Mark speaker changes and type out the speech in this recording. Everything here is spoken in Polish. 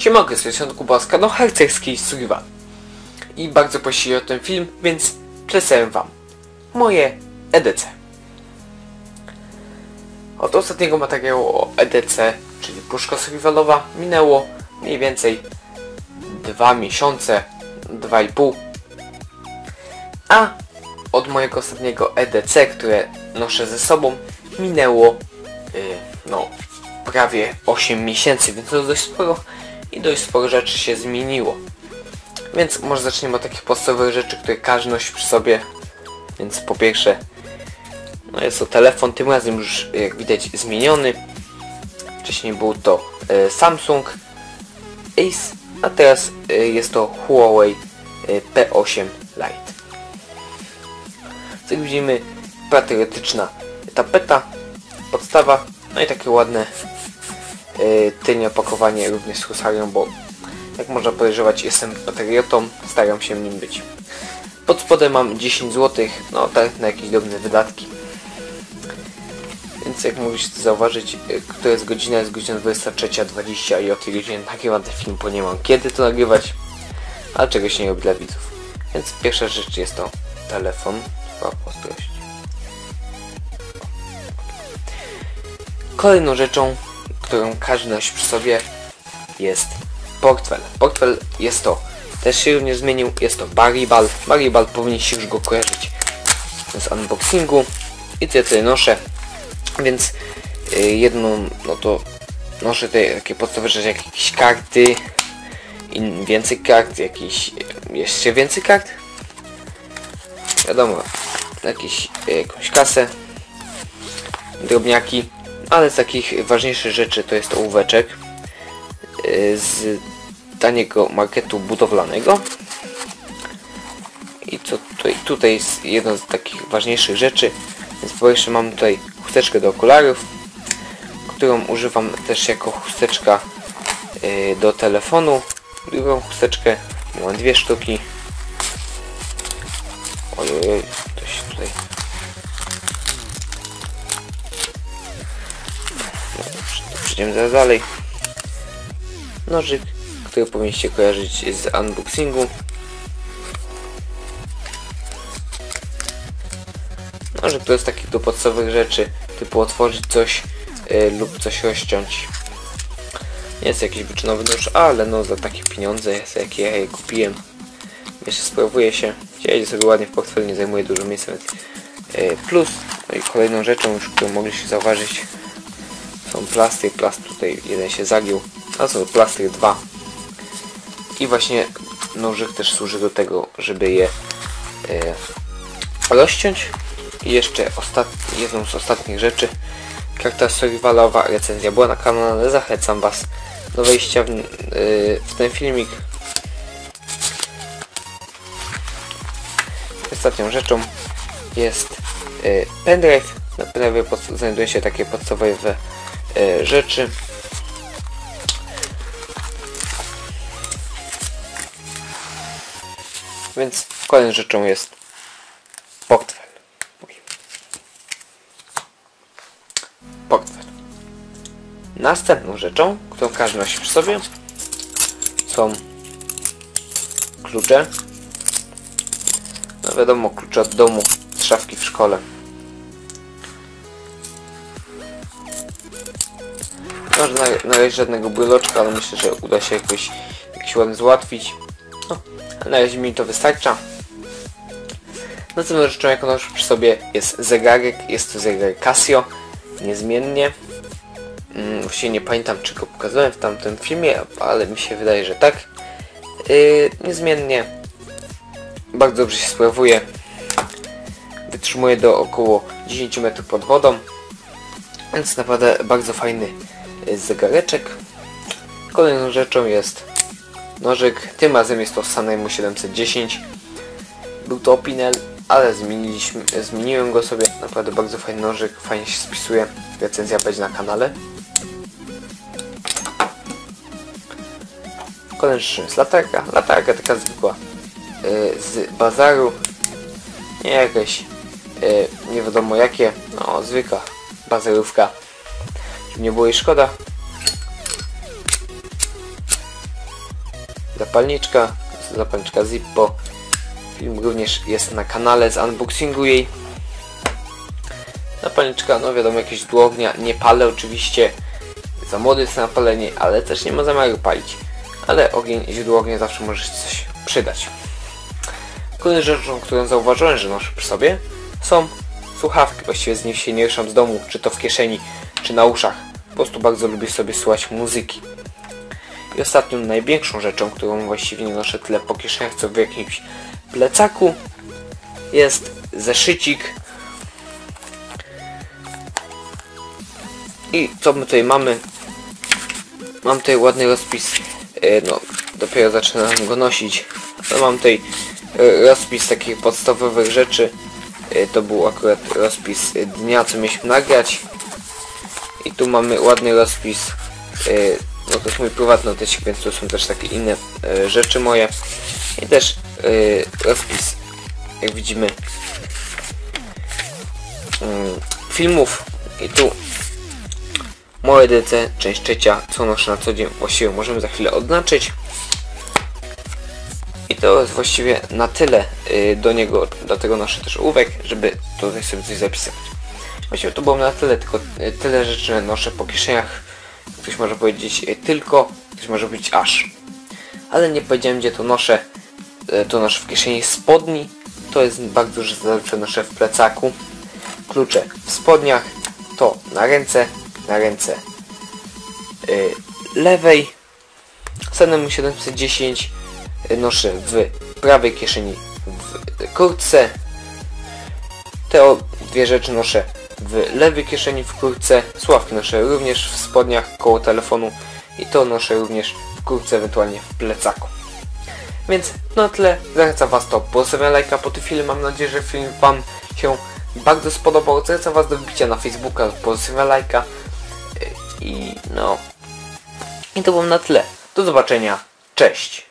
Speaker 1: Siemanko, z tej strony Kubaska, no harcerski survival. I bardzo prosili o ten film, więc przedstawiam wam moje EDC. Od ostatniego materiału o EDC, czyli puszka survivalowa, minęło mniej więcej dwa miesiące, dwa i pół. A od mojego ostatniego EDC, które noszę ze sobą, minęło yy, no prawie 8 miesięcy, więc to dość sporo i dość sporo rzeczy się zmieniło. Więc może zaczniemy od takich podstawowych rzeczy, które każdy nosi przy sobie. Więc po pierwsze, no jest to telefon, tym razem już jak widać zmieniony. Wcześniej był to e, Samsung Ace, a teraz e, jest to Huawei e, P8 Lite. Jak widzimy, patriotyczna tapeta, podstawa, no i takie ładne tylnie opakowanie również z husarią, bo jak można podejrzewać jestem patriotą, staram się nim być. Pod spodem mam 10 zł, no tak na jakieś drobne wydatki. Więc jak mogliście zauważyć, która jest godzina, jest godzina 23.20 i o tej godzinie nagrywam ten film, bo nie mam kiedy to nagrywać, ale czegoś nie robi dla widzów. Więc pierwsza rzecz jest to telefon, chyba ostrość. Kolejną rzeczą, którą każdy nosi przy sobie jest portfel. Portfel jest to, też się również zmienił, jest to Baribal. Baribal powinniście już go kojarzyć z unboxingu i ja tutaj noszę, więc y, jedną, no to noszę tutaj takie podstawowe rzeczy jak jakieś karty, i więcej kart, jakieś jeszcze więcej kart. Wiadomo, jakieś, y, jakąś kasę, drobniaki, ale z takich ważniejszych rzeczy to jest to ołóweczek y, z taniego marketu budowlanego. I co tutaj, tutaj jest jedno z takich ważniejszych rzeczy. Więc po pierwsze mam tutaj chusteczkę do okularów, którą używam też jako chusteczka y, do telefonu. Drugą chusteczkę, mam dwie sztuki. Ojej, to się tutaj Przejdziemy zaraz dalej. Nożyk, który powinniście kojarzyć z unboxingu. Nożyk to jest taki do podstawowych rzeczy, typu otworzyć coś yy, lub coś rozciąć. Nie jest jakiś wyczynowy nóż, ale no za takie pieniądze, jakie ja je kupiłem, jeszcze sprawuje się. Siedzie sobie ładnie w portfelu, nie zajmuje dużo miejsca, więc yy, plus. No i kolejną rzeczą już, którą mogliście zauważyć, są plastry, plast tutaj jeden się zagiął, a są plastry dwa. I właśnie nożyk też służy do tego, żeby je e, rozciąć. I jeszcze jedną z ostatnich rzeczy, karta survivalowa, recenzja była na kanale, zachęcam Was do wejścia w, e, w ten filmik. Ostatnią rzeczą jest e, pendrive. Na pendrive znajduje się takie podstawowe e, rzeczy. Więc kolejną rzeczą jest portfel. Portfel. Następną rzeczą, którą każdy nosi przy sobie są klucze. No wiadomo, klucze od domu, z szafki w szkole. Na razie żadnego bryloczka, ale myślę, że uda się jakoś, jakiś ładny załatwić. No, na razie mi to wystarcza. Następną rzeczą, jaką noszę przy sobie jest zegarek. Jest to zegarek Casio, niezmiennie. Mm, właściwie nie pamiętam, czy go pokazałem w tamtym filmie, ale mi się wydaje, że tak. Yy, niezmiennie. Bardzo dobrze się sprawuje. Wytrzymuje do około 10 metrów pod wodą. Więc naprawdę bardzo fajny zegareczek. Kolejną rzeczą jest nożyk. Tym razem jest to Sanremo 710. Był to Opinel, ale zmieniliśmy, zmieniłem go sobie. Naprawdę bardzo fajny nożyk, fajnie się spisuje. Recenzja będzie na kanale. Rzeczą jest latarka. Latarka taka zwykła. Yy, z bazaru. Nie jakieś yy, nie wiadomo jakie. No zwykła bazarówka. Nie było jej szkoda. zapalniczka, zapalniczka Zippo. Film również jest na kanale z unboxingu jej. Zapalniczka, no wiadomo, jakieś źródło ognia, nie palę oczywiście, za młody jest na palenie, ale też nie ma zamiaru palić. Ale ogień, źródło ognia zawsze może się coś przydać. Kolejną rzeczą, którą zauważyłem, że noszę przy sobie, są słuchawki. Właściwie z nich się nie ruszam z domu, czy to w kieszeni, czy na uszach. Prostu bardzo lubię sobie słuchać muzyki. I ostatnią, największą rzeczą, którą właściwie nie noszę tyle po kieszeniach, co w jakimś plecaku, jest zeszycik. I co my tutaj mamy? Mam tutaj ładny rozpis, e, no dopiero zaczynam go nosić, ale mam tutaj e, rozpis takich podstawowych rzeczy. E, To był akurat rozpis dnia, co mieliśmy nagrać. I tu mamy ładny rozpis, e, no to jest mój prywatny notecik, więc tu są też takie inne e, rzeczy moje. I też e, rozpis, jak widzimy, mm, filmów. I tu moje DC, część trzecia, co noszę na co dzień, właściwie możemy za chwilę odznaczyć. I to jest właściwie na tyle do niego, dlatego noszę też ołówek, żeby tutaj sobie coś zapisywać. Właściwie to było na tyle, tylko y, tyle rzeczy noszę po kieszeniach. Ktoś może powiedzieć y, tylko, ktoś może powiedzieć aż. Ale nie powiedziałem gdzie to noszę. Y, To noszę w kieszeni spodni. To jest bardzo duże zazwyczaj noszę w plecaku. Klucze w spodniach. To na ręce, na ręce lewej. Canem 710 noszę w prawej kieszeni w kurtce. Te dwie rzeczy noszę w lewej kieszeni w kurtce. Sławki noszę również w spodniach koło telefonu i to noszę również w kurtce, ewentualnie w plecaku. Więc na tyle. Zachęcam Was do pozostawienia lajka po tym filmie. Mam nadzieję, że film Wam się bardzo spodobał. Zachęcam Was do wbicia na Facebooka, pozostawienia lajka. I no... I to było na tyle. Do zobaczenia. Cześć.